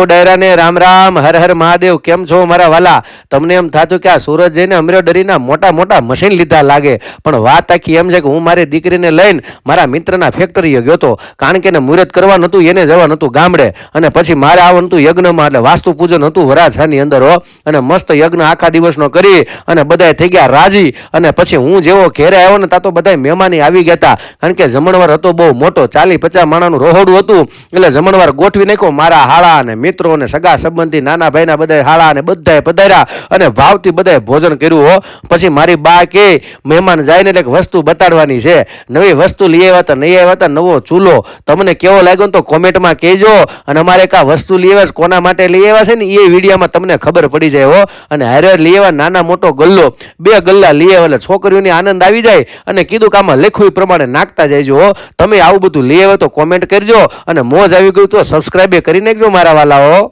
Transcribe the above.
હવ ડાયરાને, રામ રામ, હર હર મહાદેવ, કેમ છો મારા વાલા? તમને એમ થતું કે આ સુરત જઈને અમરેવ ડરીના મોટા મોટા મશીન લીધા લાગે. પણ વાત આખી એમ છે કે હું મારી દીકરીને લઈને મારા મિત્રના ફેક્ટરીએ ગયો હતો કારણ કે એને મુહૂર્ત કરવાનું હતું એને જવાનું હતું ગામડે. અને પછી મારે આવવાનું હતું યજ્ઞમાં, એટલે વાસ્તુ પૂજન હતું વરાછાની અંદર, હો. અને મસ્ત યજ્ઞ આખા દિવસનો કરી, અને બધાએ થઈ ગયા રાજી. અને પછી હું જેવો ઘેરે આવ્યો ને, ત્યાં તો બધા મહેમાની આવી ગયા હતા. કારણ કે જમણવાર હતો બહુ મોટો ચાલી પચાસ માણાનું રોહોડું હતું. એટલે જમણવાર ગોઠવી નાખ્યો મારા હાળા અને મિત્રો અને સગા સંબંધી, નાના ભાઈના બધા હાળા અને બધાએ પધાર્યા અને ભાવથી બધાએ ભોજન કર્યું, હો. પછી મારી બા કે, મહેમાન જાય ને વસ્તુ બતાડવાની છે. નવી વસ્તુ લઈ આવ્યા હતા, નહીં આવ્યા હતા, નવો ચૂલો. તમને કેવો લાગ્યો તો કોમેન્ટમાં કહેજો. અને અમારે એક આ વસ્તુ લઈ આવ્યા કોના માટે લઈ આવ્યા છે ને, એ વિડીયોમાં તમને ખબર પડી જાય, હો. અને હારે લઈ આવ્યા નાના મોટો ગલ્લો. બે ગલ્લા લઈ આવ્યા એટલે છોકરીઓની આનંદ આવી જાય અને કીધું કે આમાં લખ્યું પ્રમાણે નાખતા જાયજો, હો. તમે આવું બધું લઈ આવ્યો તો કોમેન્ટ કરજો અને મોજ આવી ગયું તો સબસ્ક્રાઈબ કરી નાખજો મારા 나오.